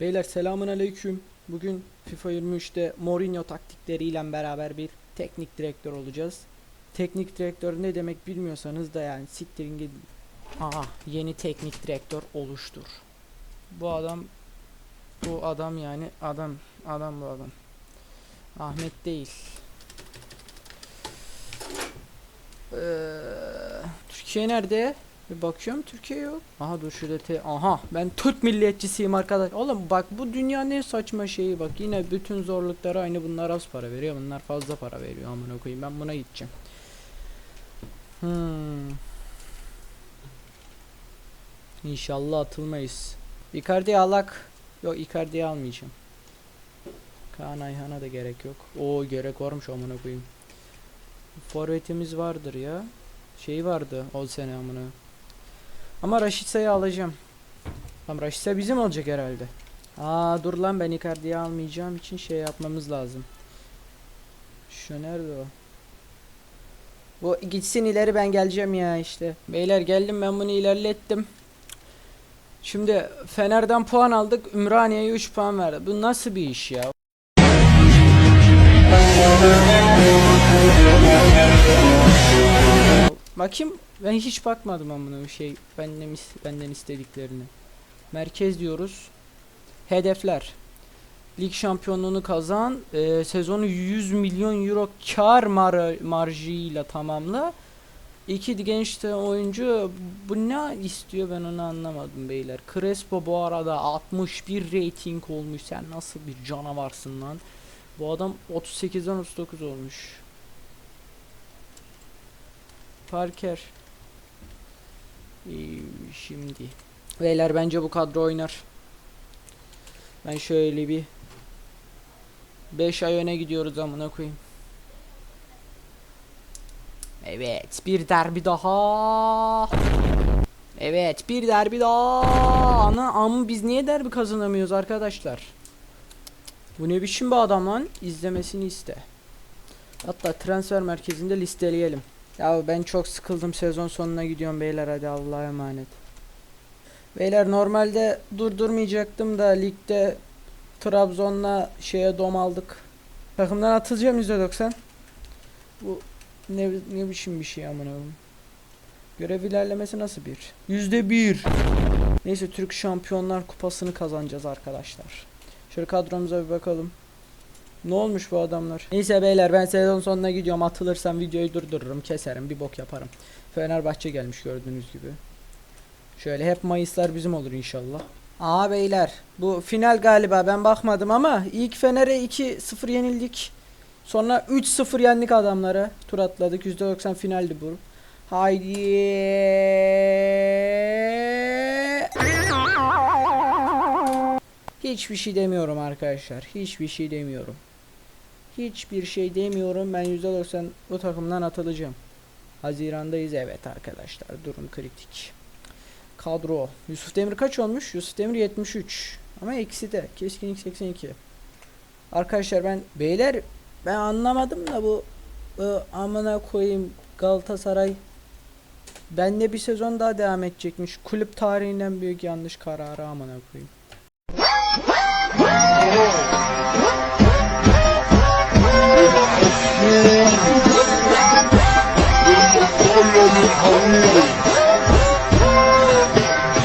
Beyler selamun aleyküm. Bugün FIFA 23'te Mourinho taktikleriyle beraber bir teknik direktör olacağız. Teknik direktör ne demek bilmiyorsanız da yani siktirin gidin. Aha yeni teknik direktör oluştur. Bu adam bu adam yani adam adam bu adam. Ahmet değil. Ee, Türkiye nerede? Bir bakıyorum Türkiye yok. Aha dur şurada te aha ben Türk milliyetçisiyim arkadaş. Oğlum bak bu dünya ne saçma şeyi bak yine bütün zorluklara aynı bunlar az para veriyor bunlar fazla para veriyor amına koyayım ben buna gideceğim. Hmm. İnşallah atılmayız. Icardi'yi alak. Yok Icardi'yi almayacağım. Kaan Ayhan'a da gerek yok. O gerek varmış amına koyayım. Forvetimiz vardır ya. Şey vardı o sene amına. Ama Raşitsa'yı alacağım. Tamam Raşitsa bizim olacak herhalde. Aa dur lan ben Icardi'yi almayacağım için şey yapmamız lazım. Şu nerede o? Bu gitsin ileri ben geleceğim ya işte. Beyler geldim ben bunu ilerlettim. Şimdi Fener'den puan aldık. Ümraniye'ye 3 puan verdi. Bu nasıl bir iş ya? Bakayım ben hiç bakmadım amına şey benden benden istediklerini. Merkez diyoruz. Hedefler. Lig şampiyonluğunu kazan, e, sezonu 100 milyon euro kar mar marjıyla tamamla. İki genç oyuncu bu ne istiyor ben onu anlamadım beyler. Crespo bu arada 61 rating olmuş. Sen nasıl bir canavarsın lan? Bu adam 38'den 39 olmuş. Parker. Ee, şimdi. Beyler bence bu kadro oynar. Ben şöyle bir 5 ay öne gidiyoruz amına koyayım. Evet, bir derbi daha. Evet, bir derbi daha. Ana ama biz niye derbi kazanamıyoruz arkadaşlar? Bu ne biçim bir adam lan? İzlemesini iste. Hatta transfer merkezinde listeleyelim. Ya ben çok sıkıldım sezon sonuna gidiyorum beyler hadi Allah'a emanet. Beyler normalde durdurmayacaktım da ligde Trabzon'la şeye dom aldık. Takımdan atılacağım %90. Bu ne, ne biçim bir şey amına koyayım. Görev ilerlemesi nasıl bir? Yüzde bir. Neyse Türk Şampiyonlar Kupası'nı kazanacağız arkadaşlar. Şöyle kadromuza bir bakalım. Ne olmuş bu adamlar? Neyse beyler ben sezon sonuna gidiyorum. Atılırsam videoyu durdururum, keserim, bir bok yaparım. Fenerbahçe gelmiş gördüğünüz gibi. Şöyle hep Mayıslar bizim olur inşallah. Aa beyler bu final galiba ben bakmadım ama ilk Fener'e 2-0 yenildik. Sonra 3-0 yendik adamlara. Tur atladık. %90 finaldi bu. Haydi. Hiçbir şey demiyorum arkadaşlar. Hiçbir şey demiyorum. Hiçbir şey demiyorum. Ben %90 bu takımdan atılacağım. Hazirandayız evet arkadaşlar. Durum kritik. Kadro. Yusuf Demir kaç olmuş? Yusuf Demir 73. Ama eksi de. Keskinlik 82. Arkadaşlar ben beyler ben anlamadım da bu ı, amına koyayım Galatasaray benle bir sezon daha devam edecekmiş. Kulüp tarihinden büyük yanlış kararı amına koyayım. Woo!